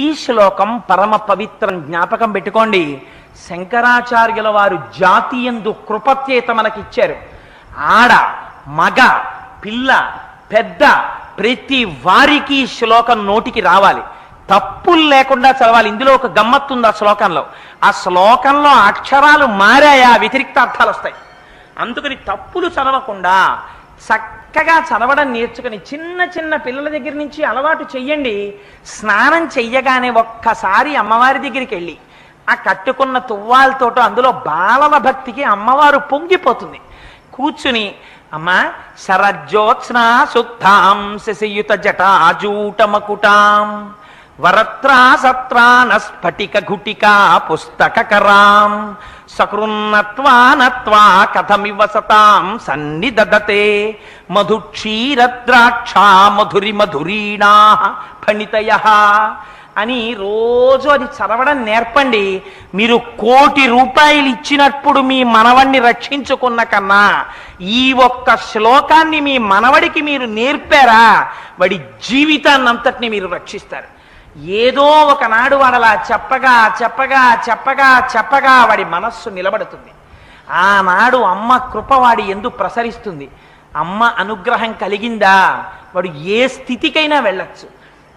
ఈ శ్లోకం పరమ పవిత్రం జ్ఞాపకం పెట్టుకోండి. శంకరాచార్యుల వారు జాతీయందు కృపత్యేత మనకిచ్చారు. ఆడ మగ పిల్ల పెద్ద ప్రతి వారికి ఈ శ్లోకం నోటికి రావాలి. తప్పులు లేకుండా చదవాలి. ఇందులో ఒక గమ్మత్తు ఉంది ఆ శ్లోకంలో. ఆ శ్లోకంలో అక్షరాలు మారాయా? వ్యతిరిక్త అర్థాలు వస్తాయి అందుకని తప్పులు చదవకుండా చక్కగా చదవడం నేర్చుకుని చిన్న చిన్న పిల్లల దగ్గర నుంచి అలవాటు చెయ్యండి. స్నానం చెయ్యగానే ఒక్కసారి అమ్మవారి దగ్గరికి వెళ్ళి ఆ కట్టుకున్న తువ్వాలతోటో అందులో బాలల భక్తికి అమ్మవారు పొంగిపోతుంది. కూర్చుని అమ్మా శరజ్యోత్స్నా శుద్ధాం శశియుత జటాజూటమకుటాం. వరత్రాసత్రాన స్ఫటిక ఘుటికా పుస్తకరాం సకృన్నత్వా నత్వా కథమివ సతాం సన్నిదదతే. మధుక్షీరద్రాక్షా మధురి మధురీణా ఫణితయ. అని రోజు అది చదవడం నేర్పండి. మీరు కోటి రూపాయలు ఇచ్చినప్పుడు మీ మనవణ్ణి రక్షించుకున్న కన్నా ఈ ఒక్క శ్లోకాన్ని మీ మనవడికి మీరు నేర్పారా? వాడి జీవితాన్నంతటిని మీరు రక్షిస్తారు. ఏదో ఒకనాడు వాడలా చెప్పగా చెప్పగా చెప్పగా చెప్పగా వాడి మనస్సు నిలబడుతుంది. ఆనాడు అమ్మ కృప వాడి ఎందు ప్రసరిస్తుంది. అమ్మ అనుగ్రహం కలిగిందా? వాడు ఏ స్థితికైనా వెళ్ళచ్చు.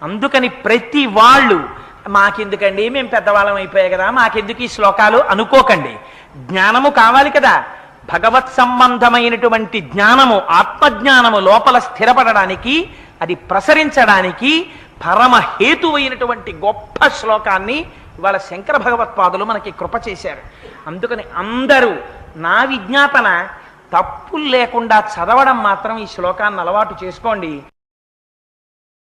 అందుకని ప్రతి వాళ్ళు మాకెందుకండి? మేము పెద్దవాళ్ళం అయిపోయాయి కదా మాకెందుకు ఈ శ్లోకాలు? అనుకోకండి. జ్ఞానము కావాలి కదా. భగవత్ సంబంధమైనటువంటి జ్ఞానము ఆత్మజ్ఞానము లోపల స్థిరపడడానికి అది ప్రసరించడానికి పరమ హేతువైనటువంటి గొప్ప శ్లోకాన్ని ఇవాళ శంకర భగవత్పాదులు మనకి కృప చేశారు. అందుకని అందరూ నా విజ్ఞాపన తప్పులు లేకుండా చదవడం మాత్రం ఈ శ్లోకాన్ని అలవాటు చేసుకోండి.